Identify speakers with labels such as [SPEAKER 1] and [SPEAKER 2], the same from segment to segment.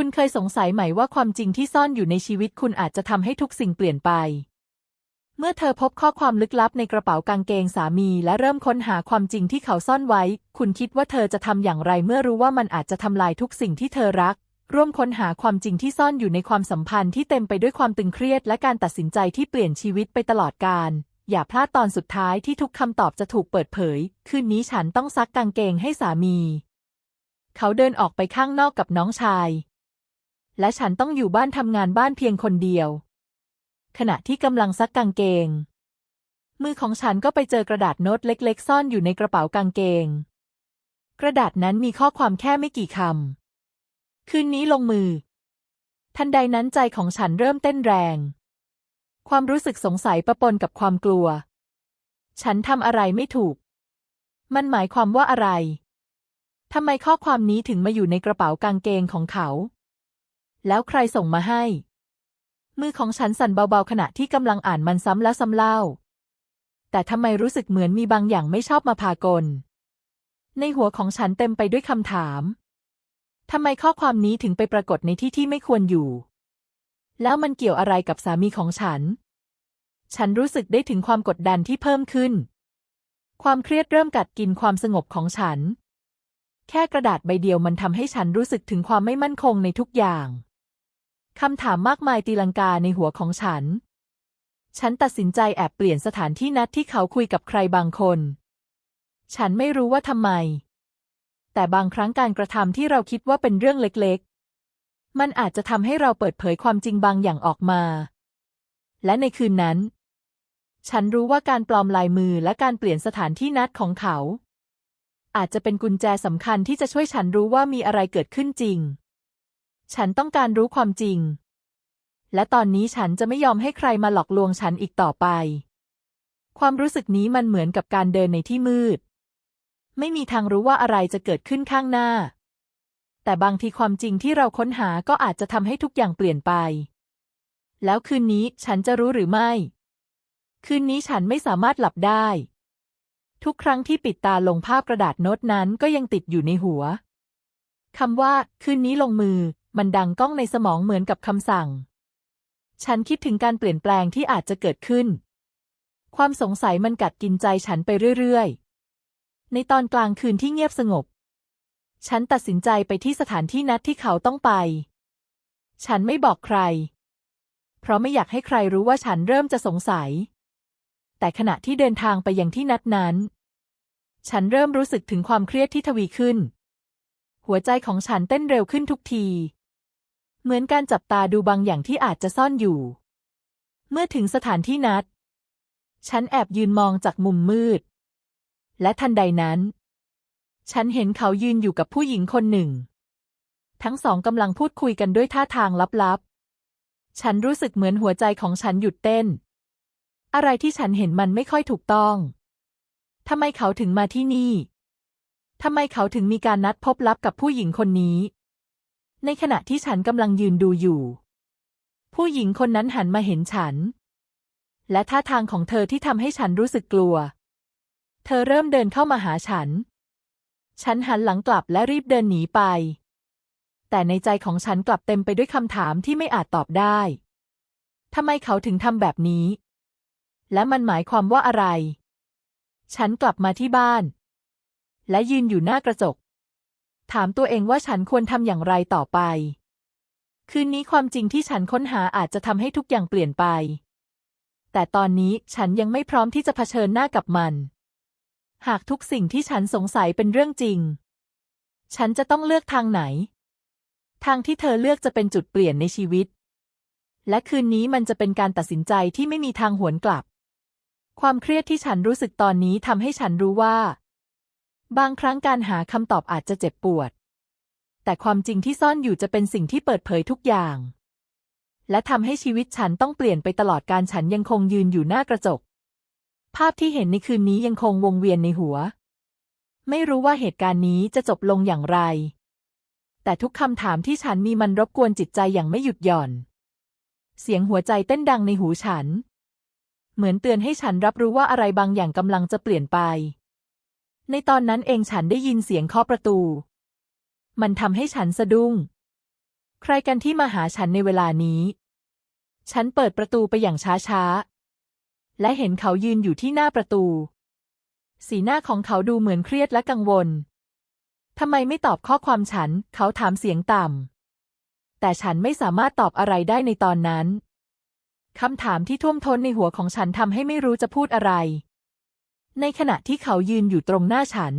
[SPEAKER 1] คุณเคยสงสัยไหมว่าความจริงที่ซ่อนอยู่ในชีวิตคุณอาจจะทำให้ทุกสิ่งเปลี่ยนไป เมื่อเธอพบข้อความลึกลับในกระเป๋ากางเกงสามีและเริ่มค้นหาความจริงที่เขาซ่อนไว้ คุณคิดว่าเธอจะทำอย่างไรเมื่อรู้ว่ามันอาจจะทำลายทุกสิ่งที่เธอรัก ร่วมค้นหาความจริงที่ซ่อนอยู่ในความสัมพันธ์ที่เต็มไปด้วยความตึงเครียดและการตัดสินใจที่เปลี่ยนชีวิตไปตลอดกาลอย่าพลาดตอนสุดท้ายที่ทุกคำตอบจะถูกเปิดเผย คืนนี้ฉันต้องซักกางเกงให้สามี เขาเดินออกไปข้างนอกกับน้องชาย และฉันต้องอยู่บ้านทำงานบ้านเพียงคนเดียว ขณะที่กำลังซักกางเกง มือของฉันก็ไปเจอกระดาษโน้ตเล็ก ๆ ซ่อนอยู่ในกระเป๋ากางเกง กระดาษนั้นมีข้อความแค่ไม่กี่คำ คืนนี้ลงมือ ทันใดนั้นใจของฉันเริ่มเต้นแรง ความรู้สึกสงสัยประปนกับความกลัว ฉันทำอะไรไม่ถูก มันหมายความว่าอะไรทำไมข้อความนี้ถึงมาอยู่ในกระเป๋ากางเกงของเขา แล้วใครส่งมาให้ มือของฉันสั่นเบาๆขณะที่กำลังอ่านมันซ้ำแล้วซ้ำเล่า แต่ทำไมรู้สึกเหมือนมีบางอย่างไม่ชอบมาพากล ในหัวของฉันเต็มไปด้วยคำถาม ทำไมข้อความนี้ถึงไปปรากฏในที่ที่ไม่ควรอยู่ แล้วมันเกี่ยวอะไรกับสามีของฉัน ฉันรู้สึกได้ถึงความกดดันที่เพิ่มขึ้น ความเครียดเริ่มกัดกินความสงบของฉัน แค่กระดาษใบเดียวมันทำให้ฉันรู้สึกถึงความไม่มั่นคงในทุกอย่าง คำถามมากมายตีลังกาในหัวของฉัน ฉันตัดสินใจแอบเปลี่ยนสถานที่นัดที่เขาคุยกับใครบางคน ฉันไม่รู้ว่าทำไม แต่บางครั้งการกระทำที่เราคิดว่าเป็นเรื่องเล็กๆ มันอาจจะทำให้เราเปิดเผยความจริงบางอย่างออกมา และในคืนนั้น ฉันรู้ว่าการปลอมลายมือและการเปลี่ยนสถานที่นัดของเขา อาจจะเป็นกุญแจสำคัญที่จะช่วยฉันรู้ว่ามีอะไรเกิดขึ้นจริง ฉันต้องการรู้ความจริง และตอนนี้ฉันจะไม่ยอมให้ใครมาหลอกลวงฉันอีกต่อไป ความรู้สึกนี้มันเหมือนกับการเดินในที่มืด ไม่มีทางรู้ว่าอะไรจะเกิดขึ้นข้างหน้า แต่บางทีความจริงที่เราค้นหาก็อาจจะทำให้ทุกอย่างเปลี่ยนไป แล้วคืนนี้ฉันจะรู้หรือไม่ คืนนี้ฉันไม่สามารถหลับได้ ทุกครั้งที่ปิดตาลงภาพกระดาษโน้ตนั้นก็ยังติดอยู่ในหัวคำว่า คืนนี้ลงมือ มันดังก้องในสมองเหมือนกับคำสั่ง ฉันคิดถึงการเปลี่ยนแปลงที่อาจจะเกิดขึ้น ความสงสัยมันกัดกินใจฉันไปเรื่อยๆ ในตอนกลางคืนที่เงียบสงบ ฉันตัดสินใจไปที่สถานที่นัดที่เขาต้องไป ฉันไม่บอกใคร เพราะไม่อยากให้ใครรู้ว่าฉันเริ่มจะสงสัย แต่ขณะที่เดินทางไปยังที่นัดนั้น ฉันเริ่มรู้สึกถึงความเครียดที่ทวีขึ้นหัวใจของฉันเต้นเร็วขึ้นทุกที เหมือนการจับตาดูบางอย่างที่อาจจะซ่อนอยู่ เมื่อถึงสถานที่นัด ฉันแอบยืนมองจากมุมมืด และทันใดนั้น ฉันเห็นเขายืนอยู่กับผู้หญิงคนหนึ่ง ทั้งสองกำลังพูดคุยกันด้วยท่าทางลับๆ ฉันรู้สึกเหมือนหัวใจของฉันหยุดเต้น อะไรที่ฉันเห็นมันไม่ค่อยถูกต้อง ทำไมเขาถึงมาที่นี่ทำไมเขาถึงมีการนัดพบลับกับผู้หญิงคนนี้ ในขณะที่ฉันกำลังยืนดูอยู่ ผู้หญิงคนนั้นหันมาเห็นฉัน และท่าทางของเธอที่ทำให้ฉันรู้สึกกลัว เธอเริ่มเดินเข้ามาหาฉัน ฉันหันหลังกลับและรีบเดินหนีไป แต่ในใจของฉันกลับเต็มไปด้วยคำถามที่ไม่อาจตอบได้ทำไมเขาถึงทำแบบนี้ และมันหมายความว่าอะไร ฉันกลับมาที่บ้าน และยืนอยู่หน้ากระจก ถามตัวเองว่าฉันควรทำอย่างไรต่อไป คืนนี้ความจริงที่ฉันค้นหาอาจจะทำให้ทุกอย่างเปลี่ยนไป แต่ตอนนี้ฉันยังไม่พร้อมที่จะเผชิญหน้ากับมัน หากทุกสิ่งที่ฉันสงสัยเป็นเรื่องจริง ฉันจะต้องเลือกทางไหน ทางที่เธอเลือกจะเป็นจุดเปลี่ยนในชีวิต และคืนนี้มันจะเป็นการตัดสินใจที่ไม่มีทางหวนกลับ ความเครียดที่ฉันรู้สึกตอนนี้ทำให้ฉันรู้ว่า บางครั้งการหาคำตอบอาจจะเจ็บปวด แต่ความจริงที่ซ่อนอยู่จะเป็นสิ่งที่เปิดเผยทุกอย่าง และทำให้ชีวิตฉันต้องเปลี่ยนไปตลอดการฉันยังคงยืนอยู่หน้ากระจก ภาพที่เห็นในคืนนี้ยังคงวงเวียนในหัว ไม่รู้ว่าเหตุการณ์นี้จะจบลงอย่างไร แต่ทุกคำถามที่ฉันมีมันรบกวนจิตใจอย่างไม่หยุดหย่อน เสียงหัวใจเต้นดังในหูฉัน เหมือนเตือนให้ฉันรับรู้ว่าอะไรบางอย่างกำลังจะเปลี่ยนไป ในตอนนั้นเองฉันได้ยินเสียงเคาะประตู มันทำให้ฉันสะดุ้ง ใครกันที่มาหาฉันในเวลานี้ ฉันเปิดประตูไปอย่างช้าๆ และเห็นเขายืนอยู่ที่หน้าประตู สีหน้าของเขาดูเหมือนเครียดและกังวลทำไมไม่ตอบข้อความฉัน เขาถามเสียงต่ำ แต่ฉันไม่สามารถตอบอะไรได้ในตอนนั้น คำถามที่ท่วมท้นในหัวของฉันทำให้ไม่รู้จะพูดอะไร ในขณะที่เขายืนอยู่ตรงหน้าฉัน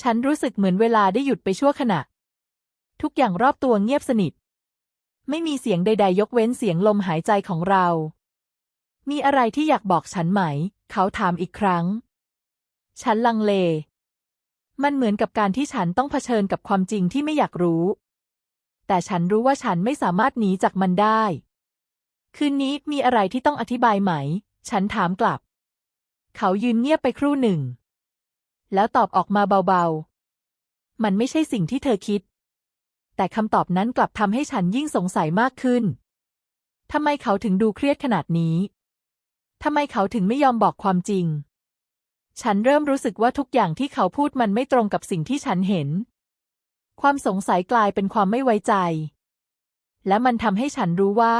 [SPEAKER 1] ฉันรู้สึกเหมือนเวลาได้หยุดไปชั่วขณะ ทุกอย่างรอบตัวเงียบสนิท ไม่มีเสียงใด ๆ ยกเว้นเสียงลมหายใจของเรา มีอะไรที่อยากบอกฉันไหม เขาถามอีกครั้ง ฉันลังเล มันเหมือนกับการที่ฉันต้องเผชิญกับความจริงที่ไม่อยากรู้ แต่ฉันรู้ว่าฉันไม่สามารถหนีจากมันได้ คืนนี้มีอะไรที่ต้องอธิบายไหม ฉันถามกลับ เขายืนเงียบไปครู่หนึ่ง แล้วตอบออกมาเบาๆ มันไม่ใช่สิ่งที่เธอคิด แต่คำตอบนั้นกลับทำให้ฉันยิ่งสงสัยมากขึ้นทำไมเขาถึงดูเครียดขนาดนี้ทำไมเขาถึงไม่ยอมบอกความจริง ฉันเริ่มรู้สึกว่าทุกอย่างที่เขาพูดมันไม่ตรงกับสิ่งที่ฉันเห็น ความสงสัยกลายเป็นความไม่ไว้ใจ และมันทำให้ฉันรู้ว่า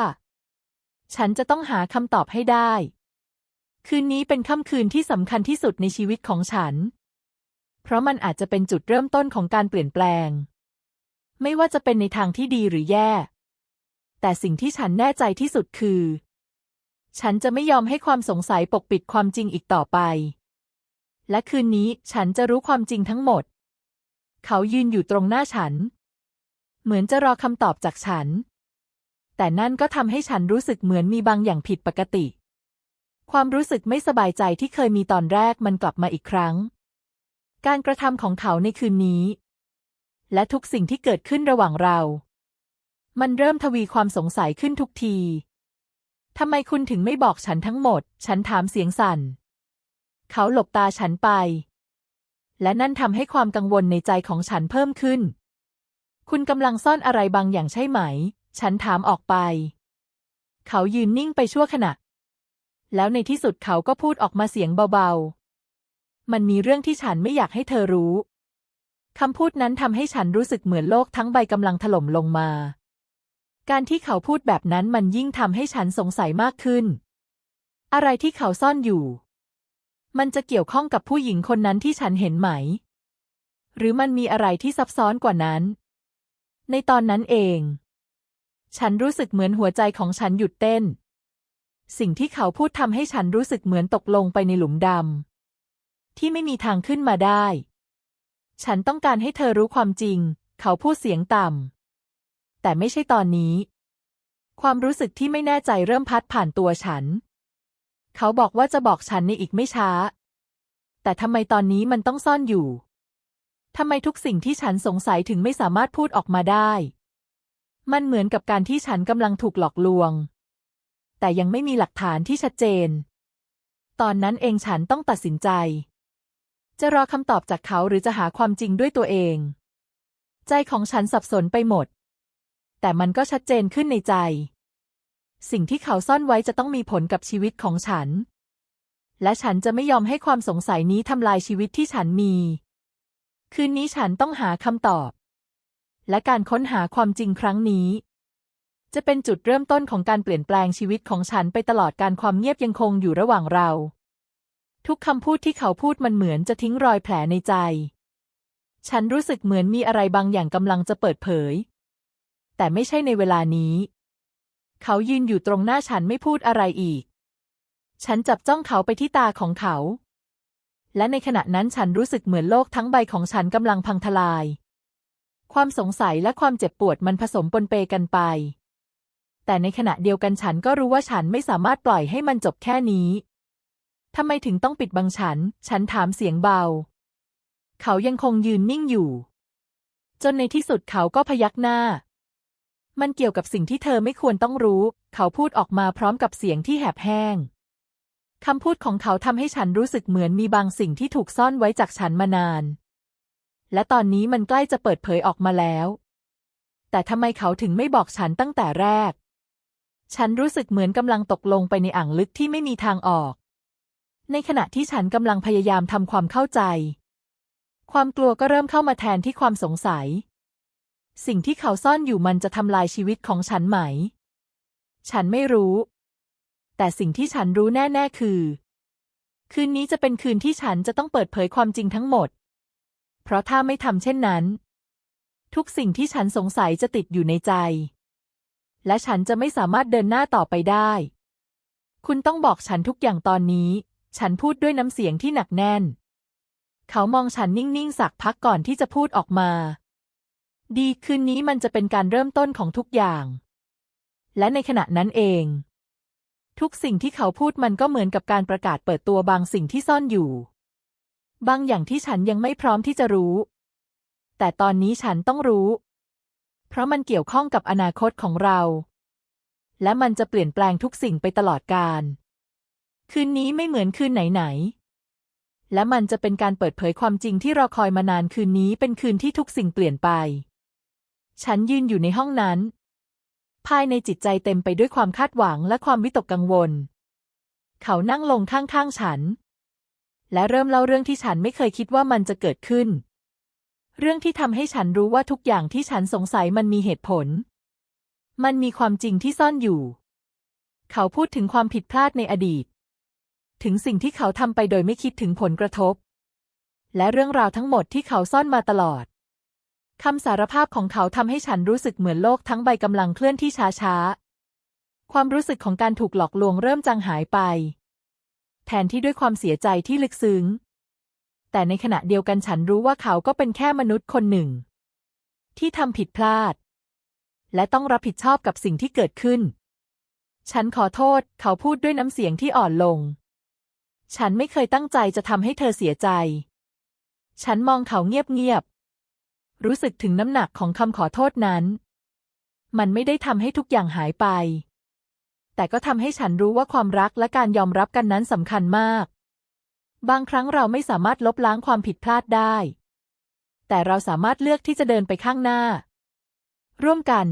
[SPEAKER 1] ฉันจะต้องหาคำตอบให้ได้ คืนนี้เป็นค่ำคืนที่สำคัญที่สุดในชีวิตของฉัน เพราะมันอาจจะเป็นจุดเริ่มต้นของการเปลี่ยนแปลง ไม่ว่าจะเป็นในทางที่ดีหรือแย่ แต่สิ่งที่ฉันแน่ใจที่สุดคือ ฉันจะไม่ยอมให้ความสงสัยปกปิดความจริงอีกต่อไป และคืนนี้ฉันจะรู้ความจริงทั้งหมด เขายืนอยู่ตรงหน้าฉัน เหมือนจะรอคำตอบจากฉัน แต่นั่นก็ทำให้ฉันรู้สึกเหมือนมีบางอย่างผิดปกติ ความรู้สึกไม่สบายใจที่เคยมีตอนแรกมันกลับมาอีกครั้ง การกระทำของเขาในคืนนี้ และทุกสิ่งที่เกิดขึ้นระหว่างเรา มันเริ่มทวีความสงสัยขึ้นทุกทีทำไมคุณถึงไม่บอกฉันทั้งหมด ฉันถามเสียงสั่น เขาหลบตาฉันไป และนั่นทำให้ความกังวลในใจของฉันเพิ่มขึ้น คุณกำลังซ่อนอะไรบางอย่างใช่ไหม ฉันถามออกไป เขายืนนิ่งไปชั่วขณะ แล้วในที่สุดเขาก็พูดออกมาเสียงเบาๆ มันมีเรื่องที่ฉันไม่อยากให้เธอรู้ คำพูดนั้นทำให้ฉันรู้สึกเหมือนโลกทั้งใบกำลังถล่มลงมา การที่เขาพูดแบบนั้นมันยิ่งทำให้ฉันสงสัยมากขึ้น อะไรที่เขาซ่อนอยู่ มันจะเกี่ยวข้องกับผู้หญิงคนนั้นที่ฉันเห็นไหม หรือมันมีอะไรที่ซับซ้อนกว่านั้น ในตอนนั้นเอง ฉันรู้สึกเหมือนหัวใจของฉันหยุดเต้น สิ่งที่เขาพูดทำให้ฉันรู้สึกเหมือนตกลงไปในหลุมดำที่ไม่มีทางขึ้นมาได้ ฉันต้องการให้เธอรู้ความจริง เขาพูดเสียงต่ำแต่ไม่ใช่ตอนนี้ ความรู้สึกที่ไม่แน่ใจเริ่มพัดผ่านตัวฉัน เขาบอกว่าจะบอกฉันในอีกไม่ช้า แต่ทำไมตอนนี้มันต้องซ่อนอยู่ทำไมทุกสิ่งที่ฉันสงสัยถึงไม่สามารถพูดออกมาได้ มันเหมือนกับการที่ฉันกำลังถูกหลอกลวง แต่ยังไม่มีหลักฐานที่ชัดเจน ตอนนั้นเองฉันต้องตัดสินใจ จะรอคำตอบจากเขาหรือจะหาความจริงด้วยตัวเอง ใจของฉันสับสนไปหมด แต่มันก็ชัดเจนขึ้นในใจ สิ่งที่เขาซ่อนไว้จะต้องมีผลกับชีวิตของฉัน และฉันจะไม่ยอมให้ความสงสัยนี้ทำลายชีวิตที่ฉันมี คืนนี้ฉันต้องหาคำตอบ และการค้นหาความจริงครั้งนี้ จะเป็นจุดเริ่มต้นของการเปลี่ยนแปลงชีวิตของฉันไปตลอดการความเงียบยังคงอยู่ระหว่างเรา ทุกคำพูดที่เขาพูดมันเหมือนจะทิ้งรอยแผลในใจ ฉันรู้สึกเหมือนมีอะไรบางอย่างกำลังจะเปิดเผย แต่ไม่ใช่ในเวลานี้ เขายืนอยู่ตรงหน้าฉันไม่พูดอะไรอีก ฉันจับจ้องเขาไปที่ตาของเขา และในขณะนั้นฉันรู้สึกเหมือนโลกทั้งใบของฉันกำลังพังทลาย ความสงสัยและความเจ็บปวดมันผสมปนเปกันไป แต่ในขณะเดียวกันฉันก็รู้ว่าฉันไม่สามารถปล่อยให้มันจบแค่นี้ทำไมถึงต้องปิดบังฉัน ฉันถามเสียงเบา เขายังคงยืนนิ่งอยู่ จนในที่สุดเขาก็พยักหน้า มันเกี่ยวกับสิ่งที่เธอไม่ควรต้องรู้ เขาพูดออกมาพร้อมกับเสียงที่แหบแห้งคำพูดของเขาทำให้ฉันรู้สึกเหมือนมีบางสิ่งที่ถูกซ่อนไว้จากฉันมานาน และตอนนี้มันใกล้จะเปิดเผยออกมาแล้ว แต่ทำไมเขาถึงไม่บอกฉันตั้งแต่แรก ฉันรู้สึกเหมือนกำลังตกลงไปในอ่างลึกที่ไม่มีทางออก ในขณะที่ฉันกำลังพยายามทำความเข้าใจ ความกลัวก็เริ่มเข้ามาแทนที่ความสงสัย สิ่งที่เขาซ่อนอยู่มันจะทำลายชีวิตของฉันไหม ฉันไม่รู้ แต่สิ่งที่ฉันรู้แน่ ๆ คือ คืนนี้จะเป็นคืนที่ฉันจะต้องเปิดเผยความจริงทั้งหมด เพราะถ้าไม่ทำเช่นนั้น ทุกสิ่งที่ฉันสงสัยจะติดอยู่ในใจ และฉันจะไม่สามารถเดินหน้าต่อไปได้ คุณต้องบอกฉันทุกอย่างตอนนี้ ฉันพูดด้วยน้ำเสียงที่หนักแน่น เขามองฉันนิ่งๆสักพักก่อนที่จะพูดออกมา ดีคืนนี้มันจะเป็นการเริ่มต้นของทุกอย่าง และในขณะนั้นเอง ทุกสิ่งที่เขาพูดมันก็เหมือนกับการประกาศเปิดตัวบางสิ่งที่ซ่อนอยู่ บางอย่างที่ฉันยังไม่พร้อมที่จะรู้ แต่ตอนนี้ฉันต้องรู้ เพราะมันเกี่ยวข้องกับอนาคตของเรา และมันจะเปลี่ยนแปลงทุกสิ่งไปตลอดกาลคืนนี้ไม่เหมือนคืนไหนๆ และมันจะเป็นการเปิดเผยความจริงที่รอคอยมานานคืนนี้เป็นคืนที่ทุกสิ่งเปลี่ยนไป ฉันยืนอยู่ในห้องนั้น ภายในจิตใจเต็มไปด้วยความคาดหวังและความวิตกกังวล เขานั่งลงข้างๆ ฉัน และเริ่มเล่าเรื่องที่ฉันไม่เคยคิดว่ามันจะเกิดขึ้น เรื่องที่ทำให้ฉันรู้ว่าทุกอย่างที่ฉันสงสัยมันมีเหตุผล มันมีความจริงที่ซ่อนอยู่ เขาพูดถึงความผิดพลาดในอดีต ถึงสิ่งที่เขาทำไปโดยไม่คิดถึงผลกระทบ และเรื่องราวทั้งหมดที่เขาซ่อนมาตลอดคำสารภาพของเขาทำให้ฉันรู้สึกเหมือนโลกทั้งใบกำลังเคลื่อนที่ช้าๆ ความรู้สึกของการถูกหลอกลวงเริ่มจางหายไป แทนที่ด้วยความเสียใจที่ลึกซึ้ง แต่ในขณะเดียวกันฉันรู้ว่าเขาก็เป็นแค่มนุษย์คนหนึ่ง ที่ทำผิดพลาด และต้องรับผิดชอบกับสิ่งที่เกิดขึ้น ฉันขอโทษ เขาพูดด้วยน้ำเสียงที่อ่อนลง ฉันไม่เคยตั้งใจจะทำให้เธอเสียใจ ฉันมองเขาเงียบๆ รู้สึกถึงน้ำหนักของคำขอโทษนั้น มันไม่ได้ทำให้ทุกอย่างหายไป แต่ก็ทำให้ฉันรู้ว่าความรักและการยอมรับกันนั้นสำคัญมาก บางครั้งเราไม่สามารถลบล้างความผิดพลาดได้ แต่เราสามารถเลือกที่จะเดินไปข้างหน้า ร่วมกัน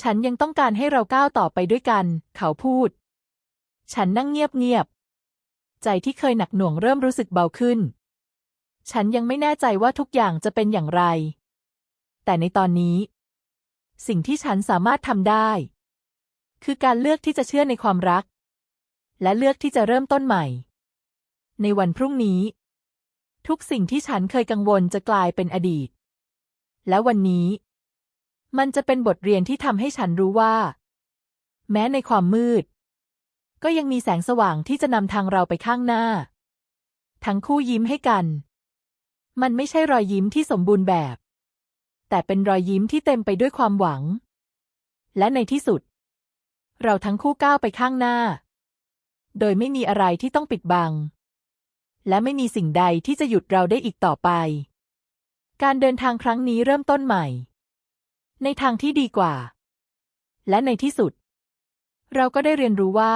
[SPEAKER 1] ฉันยังต้องการให้เราก้าวต่อไปด้วยกัน เขาพูด ฉันนั่งเงียบๆ ใจที่เคยหนักหน่วงเริ่มรู้สึกเบาขึ้น ฉันยังไม่แน่ใจว่าทุกอย่างจะเป็นอย่างไร แต่ในตอนนี้ สิ่งที่ฉันสามารถทำได้ คือการเลือกที่จะเชื่อในความรัก และเลือกที่จะเริ่มต้นใหม่ ในวันพรุ่งนี้ ทุกสิ่งที่ฉันเคยกังวลจะกลายเป็นอดีต และวันนี้ มันจะเป็นบทเรียนที่ทำให้ฉันรู้ว่า แม้ในความมืด ก็ยังมีแสงสว่างที่จะนำทางเราไปข้างหน้า ทั้งคู่ยิ้มให้กัน มันไม่ใช่รอยยิ้มที่สมบูรณ์แบบ แต่เป็นรอยยิ้มที่เต็มไปด้วยความหวัง และในที่สุด เราทั้งคู่ก้าวไปข้างหน้า โดยไม่มีอะไรที่ต้องปิดบัง และไม่มีสิ่งใดที่จะหยุดเราได้อีกต่อไป การเดินทางครั้งนี้เริ่มต้นใหม่ ในทางที่ดีกว่า และในที่สุด เราก็ได้เรียนรู้ว่า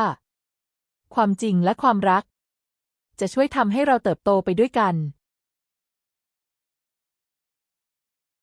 [SPEAKER 1] ความจริงและความรัก จะช่วยทำให้เราเติบโตไปด้วยกัน